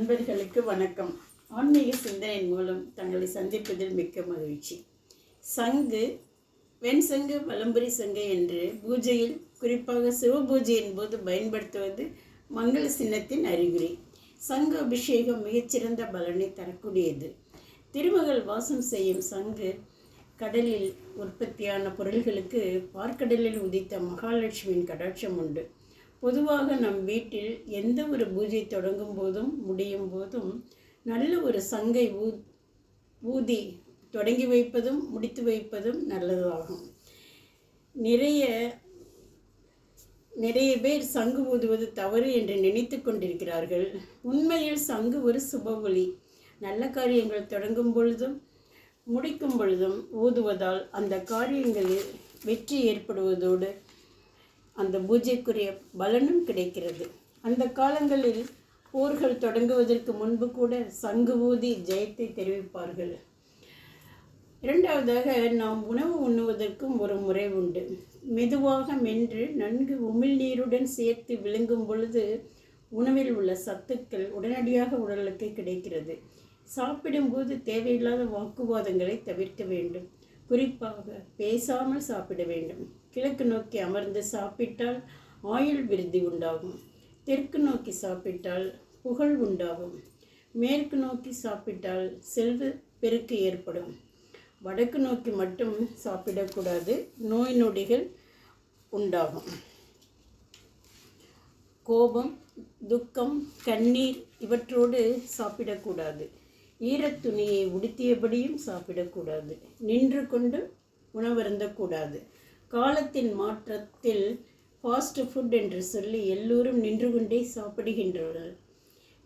நண்பர்களுக்கு வணக்கம். ஆன்மீக சிந்தனையின் மூலம் தங்களை சந்திப்பதில் மிக்க மகிழ்ச்சி. சங்கு வெண் சங்கு வலம்புரி சங்கு என்று பூஜையில் குறிப்பாக சிவபூஜையின் போது பயன்படுத்துவது மங்கள சின்னத்தின் அறிகுறி. சங்கு அபிஷேகம் மிகச்சிறந்த பலனை தரக்கூடியது. திருமகள் வாசம் செய்யும் சங்கு கடலில் உற்பத்தியான பொருள்களுக்கு பார்க்கடலில் உதித்த மகாலட்சுமியின் கடாட்சம் உண்டு. பொதுவாக நம் வீட்டில் எந்த ஒரு பூஜை தொடங்கும் போதும் முடியும் போதும் நல்ல ஒரு சங்கை ஊ ஊதி தொடங்கி வைப்பதும் முடித்து வைப்பதும் நல்லதாகும். நிறைய நிறைய பேர் சங்கு ஊதுவது தவறு என்று நினைத்து கொண்டிருக்கிறார்கள். உண்மையில் சங்கு ஒரு சுப ஒளி. நல்ல காரியங்கள் தொடங்கும் பொழுதும் முடிக்கும் பொழுதும் ஊதுவதால் அந்த காரியங்களில் வெற்றி ஏற்படுவதோடு அந்த பூஜைக்குரிய பலனும் கிடைக்கிறது. அந்த காலங்களில் போர்கள் தொடங்குவதற்கு முன்பு கூட சங்கு ஊதி ஜெயத்தை தெரிவிப்பார்கள். இரண்டாவதாக நாம் உணவு உண்ணுவதற்கும் ஒரு முறை உண்டு. மெதுவாக மென்று நன்கு உமிழ்நீருடன் சேர்த்து விழுங்கும் பொழுது உணவில் உள்ள சத்துக்கள் உடனடியாக உடலுக்கு கிடைக்கிறது. சாப்பிடும்போது தேவையில்லாத வாக்குவாதங்களை தவிர்க்க வேண்டும். குறிப்பாக பேசாமல் சாப்பிட வேண்டும். கிழக்கு நோக்கி அமர்ந்து சாப்பிட்டால் ஆயுள் விருத்தி உண்டாகும். தெற்கு நோக்கி சாப்பிட்டால் புகழ் உண்டாகும். மேற்கு நோக்கி சாப்பிட்டால் செல்வ பெருக்கு ஏற்படும். வடக்கு நோக்கி மட்டும் சாப்பிடக்கூடாது. நோய் நொடிகள் உண்டாகும். கோபம் துக்கம் கண்ணீர் இவற்றோடு சாப்பிடக்கூடாது. ஈரத்துணியை உடுத்தியபடியும் சாப்பிடக்கூடாது. நின்று கொண்டு உணவருந்தக்கூடாது. காலத்தின் மாற்றத்தில் ஃபாஸ்ட் ஃபுட் என்று சொல்லி எல்லோரும் நின்று கொண்டே சாப்பிடுகின்றனர்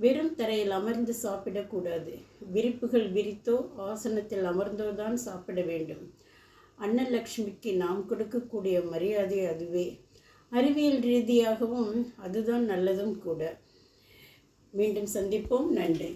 வெறும் தரையில் அமர்ந்து சாப்பிடக்கூடாது. விரிப்புகள் விரித்தோ ஆசனத்தில் அமர்ந்தோ தான் சாப்பிட வேண்டும். அன்னலக்ஷ்மிக்கு நாம் கொடுக்கக்கூடிய மரியாதை அதுவே. அறிவியல் ரீதியாகவும் அதுதான் நல்லதும் கூட. மீண்டும் சந்திப்போம். நன்றி.